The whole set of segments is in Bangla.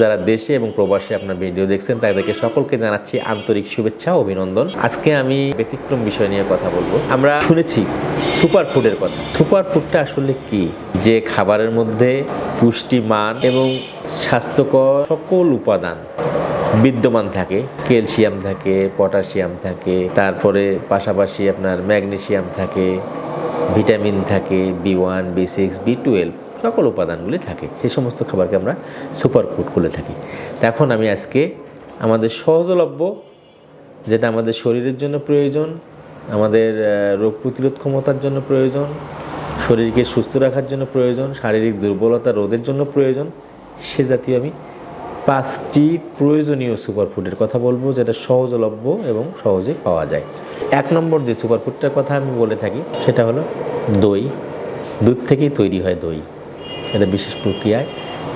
যারা দেশে এবং প্রবাসে আপনার ভিডিও দেখছেন, তাদেরকে সকলকে জানাচ্ছি আন্তরিক শুভেচ্ছা অভিনন্দন। আজকে আমি ব্যতিক্রম বিষয় নিয়ে কথা বলব। আমরা শুনেছি সুপার ফুডের কথা। সুপার ফুডটা আসলে কি? যে খাবারের মধ্যে পুষ্টিমান এবং স্বাস্থ্যকর সকল উপাদান বিদ্যমান থাকে, ক্যালসিয়াম থাকে, পটাশিয়াম থাকে, তারপরে পাশাপাশি আপনার ম্যাগনেশিয়াম থাকে, ভিটামিন থাকে, B one, B six, B twelve. সকল উপাদানগুলি থাকে। সেই সমস্ত খাবারকে আমরা সুপার ফুড বলে থাকি এখন আমি আজকে আমাদের সহজলভ্য, যেটা আমাদের শরীরের জন্য প্রয়োজন, আমাদের রোগ প্রতিরোধ ক্ষমতার জন্য প্রয়োজন, শরীরকে সুস্থ রাখার জন্য প্রয়োজন, শারীরিক দুর্বলতা রোধের জন্য প্রয়োজন, সে জাতীয় আমি পাঁচটি প্রয়োজনীয় সুপারফুডের কথা বলব, যেটা সহজলভ্য এবং সহজে পাওয়া যায়। এক নম্বর যে সুপারফুডটার কথা আমি বলে থাকি, সেটা হলো দই। দুধ থেকেই তৈরি হয় দই। এটা বিশেষ প্রক্রিয়ায়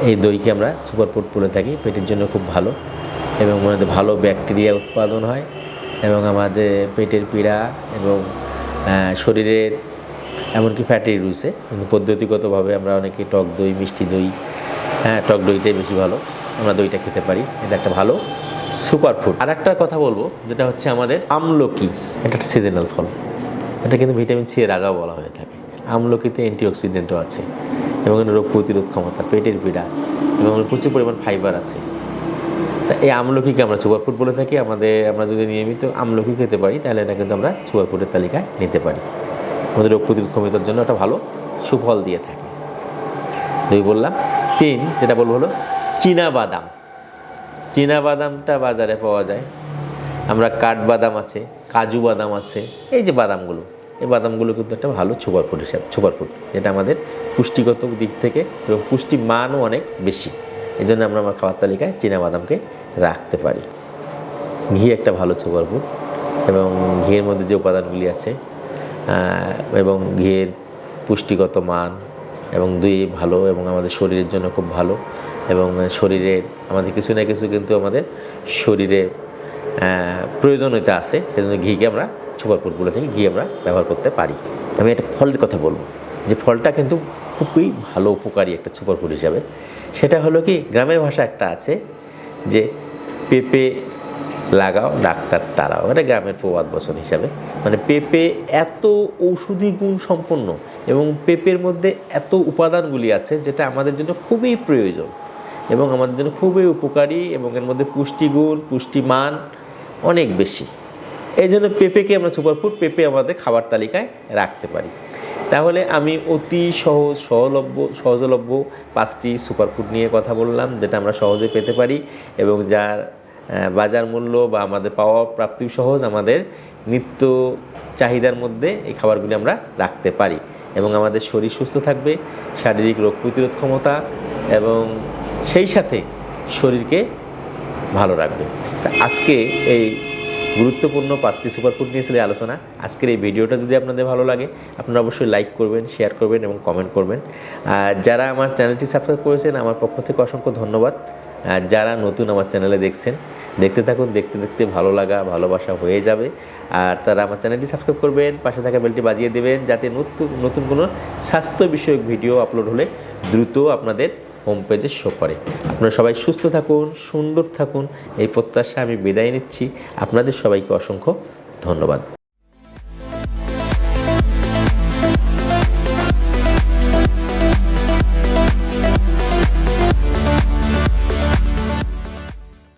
এই দইকে আমরা সুপারফুড বলে থাকি। পেটের জন্য খুব ভালো এবং মধ্যে ভালো ব্যাকটেরিয়া উৎপাদন হয় এবং আমাদের পেটের পীড়া এবং শরীরের এমনকি ফ্যাটি রুইসে পদ্ধতিগতভাবে আমরা অনেকে টক দই, মিষ্টি দই হ্যাঁ টক দইটাই বেশি ভালো। আমরা দইটা খেতে পারি। এটা একটা ভালো সুপার ফুড আর একটা কথা বলব, যেটা হচ্ছে আমাদের আমলকি। এটা একটা সিজনাল ফল। এটা কিন্তু ভিটামিন সি এর আগাও বলা হয়ে থাকে। আমলকিতে অ্যান্টিঅক্সিডেন্টও আছে। এবং রোগ প্রতিরোধ ক্ষমতা, পেটের পীড়া এবং প্রচুর পরিমাণ ফাইবার আছে। তা এই আমলকিকে আমরা সুপারফুড বলে থাকি। আমাদের, আমরা যদি নিয়মিত আমলকি খেতে পারি, তাহলে এটা কিন্তু আমরা সুপারফুডের তালিকায় নিতে পারি। আমাদের রোগ প্রতিরোধ ক্ষমতার জন্য একটা ভালো সুফল দিয়ে থাকে। দুই বললাম। তিন, যেটা বলব হলো চীনা বাদাম চীনা বাদামটা বাজারে পাওয়া যায়। আমরা কাঠবাদাম আছে, কাজু বাদাম আছে, এই যে বাদামগুলো। এই বাদামগুলো কিন্তু একটা ভালো সুপার ফুড হিসাবে সুপার ফুড যেটা আমাদের পুষ্টিগত দিক থেকে এবং পুষ্টি মানও অনেক বেশি। এই জন্য আমরা আমার খাবার তালিকায় চীনা বাদামকে রাখতে পারি। ঘি একটা ভালো সুপার ফুড এবং ঘিয়ের মধ্যে যে উপাদানগুলি আছে এবং ঘিয়ের পুষ্টিগত মান এবং দুই ভালো এবং আমাদের শরীরের জন্য খুব ভালো এবং শরীরের আমাদের কিছু না কিছু কিন্তু আমাদের শরীরে প্রয়োজনীয়তা আছে। সেজন্য ঘিকে আমরা সুপার ফুডগুলো থেকে ঘি আমরা ব্যবহার করতে পারি। আমি একটা ফলের কথা বলব। যে ফলটা কিন্তু খুবই ভালো, উপকারী একটা সুপার ফুড হিসাবে। সেটা হলো কি, গ্রামের ভাষা একটা আছে যে, পেঁপে লাগাও, ডাক্তার তারাও এটা গ্রামের প্রবাদ বচন হিসাবে। মানে পেঁপে এত ঔষধি গুণ সম্পন্ন এবং পেঁপের মধ্যে এত উপাদানগুলি আছে যেটা আমাদের জন্য খুবই প্রয়োজন এবং আমাদের জন্য খুবই উপকারী এবং এর মধ্যে পুষ্টিগুণ, পুষ্টিমান অনেক বেশি। এই জন্য পেঁপেকে আমরা সুপারফুড পেঁপে আমাদের খাবার তালিকায় রাখতে পারি। তাহলে আমি অতি সহজ, সহলভ্য, সহজলভ্য পাঁচটি সুপারফুড নিয়ে কথা বললাম, যেটা আমরা সহজে পেতে পারি এবং যার বাজার মূল্য বা আমাদের পাওয়া প্রাপ্তি সহজ, আমাদের নিত্য চাহিদার মধ্যে এই খাবারগুলি আমরা রাখতে পারি। এবং আমাদের শরীর সুস্থ থাকবে, শারীরিক রোগ প্রতিরোধ ক্ষমতা এবং সেই সাথে শরীরকে ভালো রাখবে। আজকে এই গুরুত্বপূর্ণ পাঁচটি সুপারফুড নিয়ে ছিল আলোচনা। আজকের এই ভিডিওটা যদি আপনাদের ভালো লাগে, আপনারা অবশ্যই লাইক করবেন শেয়ার করবেন এবং কমেন্ট করবেন। আর যারা আমার চ্যানেলটি সাবস্ক্রাইব করেছেন, আমার পক্ষ থেকে অসংখ্য ধন্যবাদ। যারা নতুন আমার চ্যানেলে দেখছেন, দেখতে থাকুন, দেখতে দেখতে ভালো লাগা, ভালোবাসা হয়ে যাবে। আর তারা আমার চ্যানেলটি সাবস্ক্রাইব করবেন, পাশে থাকা বেলটি বাজিয়ে দেবেন, যাতে নতুন নতুন কোনো স্বাস্থ্য বিষয়ক ভিডিও আপলোড হলে দ্রুত আপনাদের হোম পেজে শো করে। আপনারা সবাই সুস্থ থাকুন, সুন্দর থাকুন। এই প্রত্যাশা আমি বিদায় নিচ্ছি। আপনাদের সবাইকে অসংখ্য ধন্যবাদ।